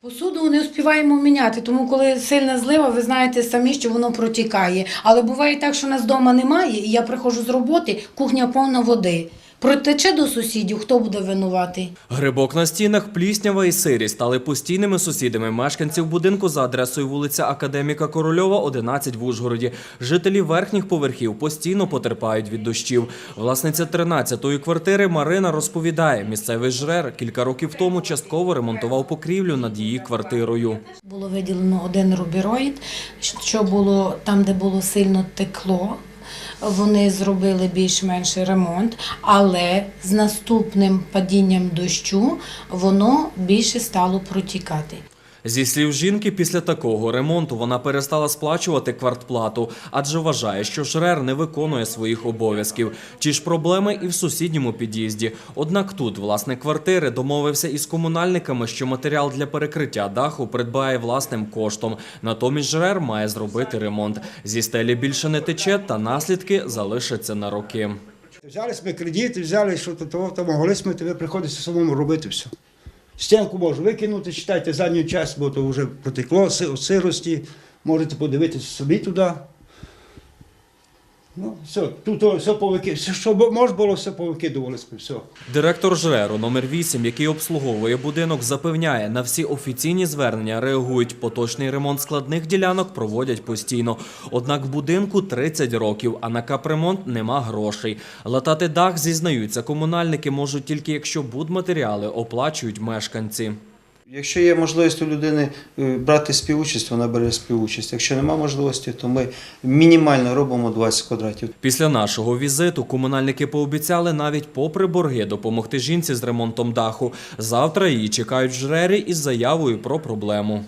Посуду не успіваємо міняти, тому коли сильна злива, ви знаєте самі, що воно протікає. Але буває так, що нас вдома немає, і я приходжу з роботи, кухня повна води. Протече до сусідів, хто буде винуватий? Грибок на стінах, пліснява і сирі стали постійними сусідами мешканців будинку за адресою вулиця Академіка Корольова, 11 в Ужгороді. Жителі верхніх поверхів постійно потерпають від дощів. Власниця 13-ї квартири Марина розповідає, місцевий жрер кілька років тому частково ремонтував покрівлю над її квартирою. Було виділено один рубіроїд, що було там, де було сильно текло. Вони зробили більш-менш ремонт, але з наступним падінням дощу воно більше стало протікати. Зі слів жінки, після такого ремонту вона перестала сплачувати квартплату, адже вважає, що жрер не виконує своїх обов'язків. Ті ж проблеми і в сусідньому під'їзді. Однак тут власник квартири домовився із комунальниками, що матеріал для перекриття даху придбає власним коштом. Натомість жрер має зробити ремонт. Зі стелі більше не тече, та наслідки залишаться на роки. Взяли ми кредит, взяли, що то, то, то могли ми тебе приходиться самому робити все. Стінку можу викинути, читайте задню частину, бо то вже протекло сирості. Можете подивитися собі туди. Ну, все, тут все повики, все, можна було, все повикидували все. Директор жреру номер 8, який обслуговує будинок, запевняє, на всі офіційні звернення реагують. Поточний ремонт складних ділянок проводять постійно. Однак будинку 30 років, а на капремонт нема грошей. Латати дах, зізнаються, комунальники можуть тільки якщо будматеріали оплачують мешканці. Якщо є можливість у людини е, брати співучасть, вона бере співучасть. Якщо немає можливості, то ми мінімально робимо 20 квадратів. Після нашого візиту комунальники пообіцяли навіть попри борги допомогти жінці з ремонтом даху. Завтра її чекають жрери із заявою про проблему.